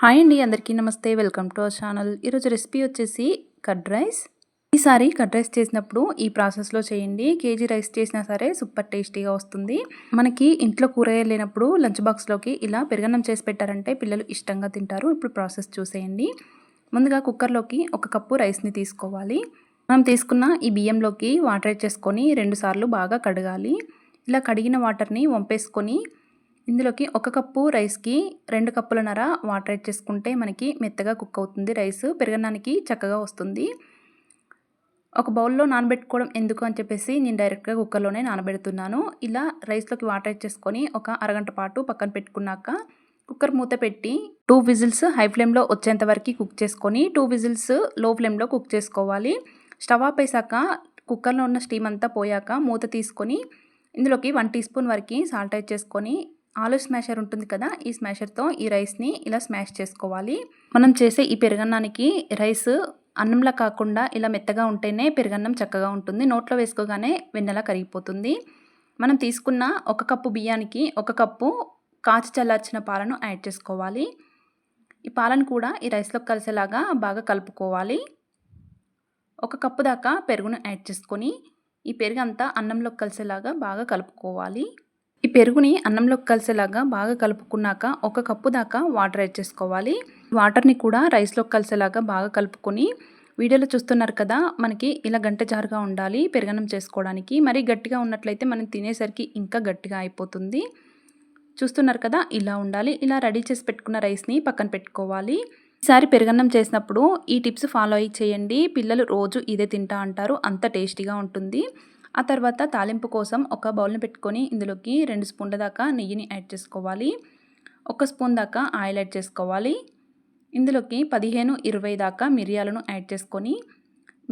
Hi అండి అందరికీ నమస్తే. Welcome to our channel. ఈరోజు రెసిపీ వచ్చేసి కడ్ రైస్. ఈసారి కడ్ రైస్ చేసినప్పుడు ఈ ప్రాసెస్లో చేయండి. కేజీ రైస్ చేసినా సరే సూపర్ టేస్టీగా వస్తుంది. మనకి ఇంట్లో కూరగాయలు లేనప్పుడు లంచ్ బాక్స్లోకి ఇలా పెరగన్నం చేసి పెట్టారంటే పిల్లలు ఇష్టంగా తింటారు. ఇప్పుడు ప్రాసెస్ చూసేయండి. ముందుగా కుక్కర్లోకి ఒక కప్పు రైస్ని తీసుకోవాలి. మనం తీసుకున్న ఈ బియ్యంలోకి వాటర్ చేసుకొని రెండుసార్లు బాగా కడగాలి. ఇలా కడిగిన వాటర్ని వంపేసుకొని ఇందులోకి ఒక కప్పు రైస్కి రెండు కప్పులన్నర వాటర్ యాడ్ చేసుకుంటే మనకి మెత్తగా కుక్ అవుతుంది రైస్. పెరగడానికి చక్కగా వస్తుంది. ఒక బౌల్లో నానబెట్టుకోవడం ఎందుకు అని చెప్పేసి నేను డైరెక్ట్గా కుక్కర్లోనే నానబెడుతున్నాను. ఇలా రైస్లోకి వాటర్ యాడ్ చేసుకొని ఒక అరగంట పాటు పక్కన పెట్టుకున్నాక కుక్కర్ మూత పెట్టి టూ విజిల్స్ హై ఫ్లేమ్లో వచ్చేంత వరకు కుక్ చేసుకొని టూ విజిల్స్లో ఫ్లేమ్లో కుక్ చేసుకోవాలి. స్టవ్ ఆపేసాక కుక్కర్లో ఉన్న స్టీమ్ అంతా పోయాక మూత తీసుకొని ఇందులోకి వన్ టీ స్పూన్ వరకు సాల్ట్ యాడ్ చేసుకొని ఆలు స్మాషర్ ఉంటుంది కదా ఈ స్మాషర్తో ఈ రైస్ని ఇలా స్మాష్ చేసుకోవాలి. మనం చేసే ఈ పెరుగన్నానికి రైస్ అన్నంలా కాకుండా ఇలా మెత్తగా ఉంటేనే పెరుగన్నం చక్కగా ఉంటుంది. నోట్లో వేసుకోగానే వెన్నెలా కరిగిపోతుంది. మనం తీసుకున్న ఒక కప్పు బియ్యానికి ఒక కప్పు కాచి చల్లార్చిన పాలను యాడ్ చేసుకోవాలి. ఈ పాలను కూడా ఈ రైస్లో కలిసేలాగా బాగా కలుపుకోవాలి. ఒక కప్పు దాకా పెరుగును యాడ్ చేసుకొని ఈ పెరుగు అంతా అన్నంలోకి కలిసేలాగా బాగా కలుపుకోవాలి. పెరుగుని అన్నంలోకి కలిసేలాగా బాగా కలుపుకున్నాక ఒక కప్పు దాకా వాటర్ యాడ్ చేసుకోవాలి. వాటర్ని కూడా రైస్లోకి కలిసేలాగా బాగా కలుపుకొని వీడియోలో చూస్తున్నారు కదా మనకి ఇలా గంట జారుగా ఉండాలి పెరగనం చేసుకోవడానికి. మరీ గట్టిగా ఉన్నట్లయితే మనం తినేసరికి ఇంకా గట్టిగా అయిపోతుంది. చూస్తున్నారు కదా ఇలా ఉండాలి. ఇలా రెడీ చేసి పెట్టుకున్న రైస్ని పక్కన పెట్టుకోవాలి. ఈసారి పెరగన్నం చేసినప్పుడు ఈ టిప్స్ ఫాలో అయ్యి చేయండి. పిల్లలు రోజు ఇదే తింటా అంటారు. అంత టేస్టీగా ఉంటుంది. ఆ తర్వాత తాలింపు కోసం ఒక బౌల్ని పెట్టుకొని ఇందులోకి రెండు స్పూన్ల దాకా నెయ్యిని యాడ్ చేసుకోవాలి. ఒక స్పూన్ దాకా ఆయిల్ యాడ్ చేసుకోవాలి. ఇందులోకి పదిహేను ఇరవై దాకా మిరియాలను యాడ్ చేసుకొని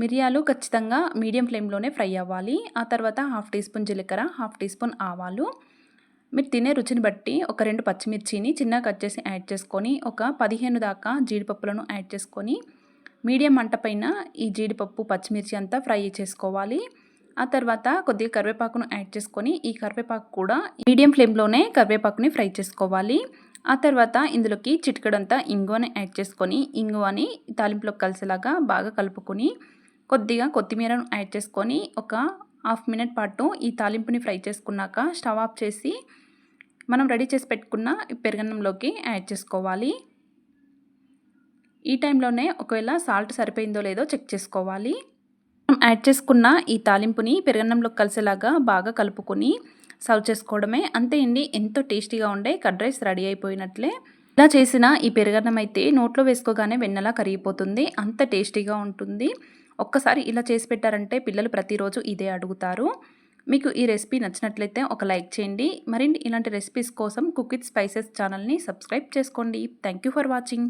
మిరియాలు ఖచ్చితంగా మీడియం ఫ్లేమ్లోనే ఫ్రై అవ్వాలి. ఆ తర్వాత హాఫ్ టీ స్పూన్ జీలకర్ర హాఫ్ టీ స్పూన్ ఆవాలు. మీరు తినే రుచిని బట్టి ఒక రెండు పచ్చిమిర్చిని చిన్నగా కట్ చేసి యాడ్ చేసుకొని ఒక పదిహేను దాకా జీడిపప్పులను యాడ్ చేసుకొని మీడియం మంట పైన ఈ జీడిపప్పు పచ్చిమిర్చి అంతా ఫ్రై చేసుకోవాలి. ఆ తర్వాత కొద్దిగా కరివేపాకును యాడ్ చేసుకొని ఈ కరివేపాకు కూడా మీడియం ఫ్లేమ్లోనే కరివేపాకుని ఫ్రై చేసుకోవాలి. ఆ తర్వాత ఇందులోకి చిటికడంతా ఇంగువని యాడ్ చేసుకొని ఇంగువని తాలింపులోకి కలిసేలాగా బాగా కలుపుకొని కొద్దిగా కొత్తిమీరను యాడ్ చేసుకొని ఒక హాఫ్ మినిట్ పాటు ఈ తాలింపుని ఫ్రై చేసుకున్నాక స్టవ్ ఆఫ్ చేసి మనం రెడీ చేసి పెట్టుకున్న పెరుగన్నంలోకి యాడ్ చేసుకోవాలి. ఈ టైంలోనే ఒకవేళ సాల్ట్ సరిపోయిందో లేదో చెక్ చేసుకోవాలి. యాడ్ చేసుకున్న ఈ తాలింపుని పెరగన్నంలో కలిసేలాగా బాగా కలుపుకొని సర్వ్ చేసుకోవడమే. అంతే అండి ఎంతో టేస్టీగా ఉండే కర్డ్ రైస్ రెడీ అయిపోయినట్లే. ఇలా చేసిన ఈ పెరగన్నం అయితే నోట్లో వేసుకోగానే వెన్నెలా కరిగిపోతుంది అంత టేస్టీగా ఉంటుంది. ఒక్కసారి ఇలా చేసి పెట్టారంటే పిల్లలు ప్రతిరోజు ఇదే అడుగుతారు. మీకు ఈ రెసిపీ నచ్చినట్లయితే ఒక లైక్ చేయండి. మరిన్ని ఇలాంటి రెసిపీస్ కోసం కుక్ విత్ స్పైసెస్ ఛానల్ని సబ్స్క్రైబ్ చేసుకోండి. Thank for watching.